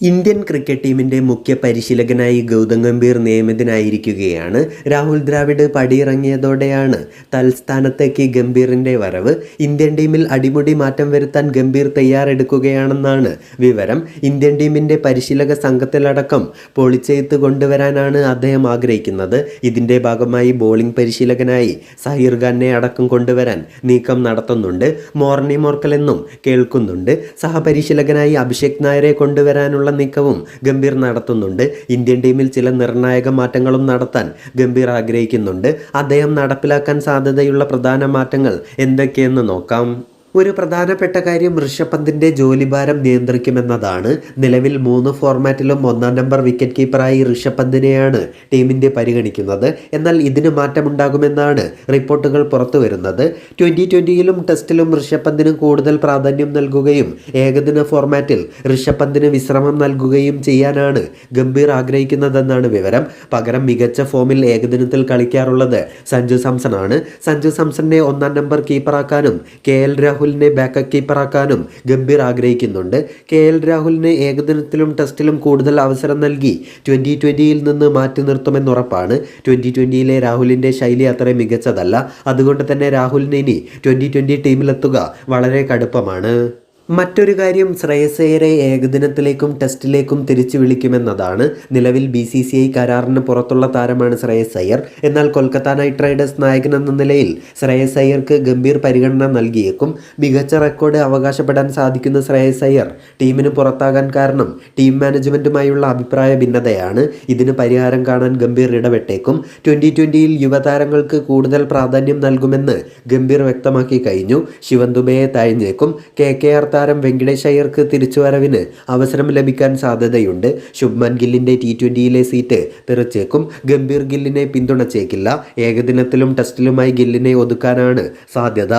Indian cricket ടീമിന്റെ മുഖ്യ പരിശീലകനായി ഗൗതം ഗംഭീർ നിയമിതനായിരിക്കുകയാണ്. രാഹുൽ ദ്രാവിഡ് പടിയിറങ്ങിയതോടെയാണ് തൽസ്ഥാനത്തേക്ക് ഗംഭീറിന്റെ വരവ്. ഇന്ത്യൻ ടീമിൽ അടിമുടി മാറ്റം വരുത്താൻ ഗംഭീർ തയ്യാറെടുക്കുകയാണെന്നാണ് വിവരം. ഇന്ത്യൻ ടീമിന്റെ പരിശീലക സംഘത്തിലടക്കം പൊളിച്ചെയ്ത്ത് കൊണ്ടുവരാനാണ് അദ്ദേഹം ആഗ്രഹിക്കുന്നത്. ഇതിന്റെ ഭാഗമായി ബോളിംഗ് പരിശീലകനായി സഹീർ ഖാനെ അടക്കം കൊണ്ടുവരാൻ നീക്കം നടത്തുന്നുണ്ട്. മോർണി മോർക്കൽ എന്നും കേൾക്കുന്നുണ്ട്. സഹപരിശീലകനായി അഭിഷേക് നായരെ കൊണ്ടുവരാനുള്ള നീക്കവും ഗംഭീർ നടത്തുന്നുണ്ട്. ഇന്ത്യൻ ടീമിൽ ചില നിർണായക മാറ്റങ്ങളും നടത്താൻ ഗംഭീർ ആഗ്രഹിക്കുന്നുണ്ട്. അദ്ദേഹം നടപ്പിലാക്കാൻ സാധ്യതയുള്ള പ്രധാന മാറ്റങ്ങൾ എന്തൊക്കെയെന്ന് നോക്കാം. ഒരു പ്രധാനപ്പെട്ട കാര്യം ഋഷഭ് ജോലിഭാരം നിയന്ത്രിക്കുമെന്നതാണ്. നിലവിൽ മൂന്ന് ഫോർമാറ്റിലും ഒന്നാം നമ്പർ വിക്കറ്റ് കീപ്പറായി ഋഷഭ് പന്തിനെയാണ് പരിഗണിക്കുന്നത്. എന്നാൽ ഇതിന് മാറ്റമുണ്ടാകുമെന്നാണ് റിപ്പോർട്ടുകൾ പുറത്തു വരുന്നത് ട്വന്റി ട്വന്റിയിലും ടെസ്റ്റിലും ഋഷഭ് പന്തിന് കൂടുതൽ പ്രാധാന്യം നൽകുകയും ഏകദിന ഫോർമാറ്റിൽ ഋഷഭ് പന്തിന് വിശ്രമം നൽകുകയും ചെയ്യാനാണ് ഗംഭീർ ആഗ്രഹിക്കുന്നതെന്നാണ് വിവരം. പകരം മികച്ച ഫോമിൽ ഏകദിനത്തിൽ കളിക്കാറുള്ളത് സഞ്ജു സാംസൺ ആണ് സഞ്ജു സാംസണിനെ ഒന്നാം നമ്പർ കീപ്പറാക്കാനും കെ എൽ രാഹുലിനെ ബാക്കപ്പ് കീപ്പറാക്കാനും ഗംഭീർ ആഗ്രഹിക്കുന്നുണ്ട്. കെ എൽ രാഹുലിന് ഏകദിനത്തിലും ടെസ്റ്റിലും കൂടുതൽ അവസരം നൽകി ട്വന്റി ട്വന്റിയിൽ നിന്ന് മാറ്റി നിർത്തുമെന്നുറപ്പാണ് ട്വന്റി ട്വന്റിയിലെ രാഹുലിന്റെ ശൈലി അത്ര മികച്ചതല്ല. അതുകൊണ്ട് തന്നെ രാഹുലിന് ഇനി ട്വന്റി ട്വന്റി ടീമിലെത്തുക വളരെ കടുപ്പമാണ്. മറ്റൊരു കാര്യം ശ്രേയസേരെ ഏകദിനത്തിലേക്കും ടെസ്റ്റിലേക്കും തിരിച്ചു വിളിക്കുമെന്നതാണ് നിലവിൽ ബി സി സി ഐ കരാറിന് പുറത്തുള്ള താരമാണ് ശ്രേയസ് അയ്യർ. എന്നാൽ കൊൽക്കത്ത നൈറ്റ് റൈഡേഴ്സ് നായകൻ എന്ന നിലയിൽ ശ്രേയസ് അയ്യർക്ക് ഗംഭീർ പരിഗണന നൽകിയേക്കും. മികച്ച റെക്കോർഡ് അവകാശപ്പെടാൻ സാധിക്കുന്ന ശ്രേയസ് അയ്യർ ടീമിന് പുറത്താകാൻ കാരണം ടീം മാനേജ്മെന്റുമായുള്ള അഭിപ്രായ ഭിന്നതയാണ്. ഇതിന് പരിഹാരം കാണാൻ ഗംഭീർ ഇടപെട്ടേക്കും. ട്വന്റി ട്വന്റിയിൽ യുവതാരങ്ങൾക്ക് കൂടുതൽ പ്രാധാന്യം നൽകുമെന്ന് ഗംഭീർ വ്യക്തമാക്കി കഴിഞ്ഞു. ശിവൻ ദുബയെ തഴഞ്ഞേക്കും. കെ കെ ആർ താരം വെങ്കടേഷ് അയ്യർക്ക് തിരിച്ചുവരവിന് അവസരം ലഭിക്കാൻ സാധ്യതയുണ്ട്. ശുഭ്മൻ ഗില്ലിന്റെ ടി ട്വന്റിയിലെ സീറ്റ് തെറിച്ചേക്കും. ഗംഭീർ ഗില്ലിനെ പിന്തുണച്ചേക്കില്ല. ഏകദിനത്തിലും ടെസ്റ്റിലുമായി ഗില്ലിനെ ഒതുക്കാനാണ് സാധ്യത.